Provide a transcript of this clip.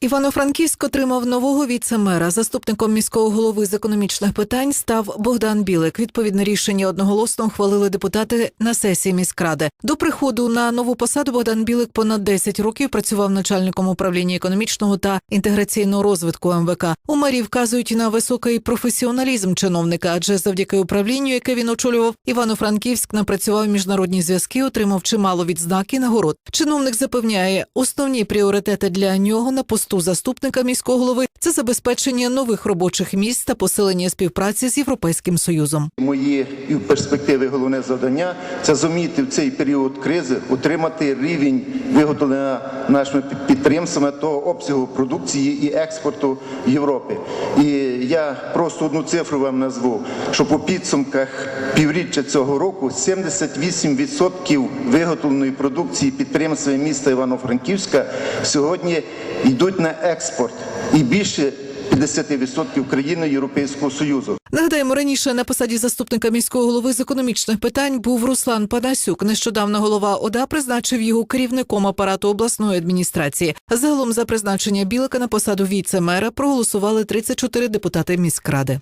Івано-Франківськ отримав нового віце-мера. Заступником міського голови з економічних питань став Богдан Білик. Відповідне рішення одноголосно ухвалили депутати на сесії міськради. До приходу на нову посаду Богдан Білик понад 10 років працював начальником управління економічного та інтеграційного розвитку МВК. У мерії вказують на високий професіоналізм чиновника, адже завдяки управлінню, яке він очолював, Івано-Франківськ напрацював міжнародні зв'язки, отримав чимало відзнак і нагород. Чиновник запевняє, основні пріоритети для нього на посту заступника міського голови це забезпечення нових робочих місць та посилення співпраці з європейським союзом. Мої перспективи головне завдання це зуміти в цей період кризи утримати рівень виготовлення нашими під- підприємствами того обсягу продукції і експорту Європи. І я просто одну цифру вам назву, що по підсумках півріччя цього року 78% виготовленої продукції підприємства міста Івано-Франківська сьогодні йдуть на експорт. І більше 50% країни Європейського Союзу. Нагадаємо, раніше на посаді заступника міського голови з економічних питань був Руслан Панасюк. Нещодавно голова ОДА призначив його керівником апарату обласної адміністрації. Загалом за призначення Білика на посаду віце-мера проголосували 34 депутати міськради.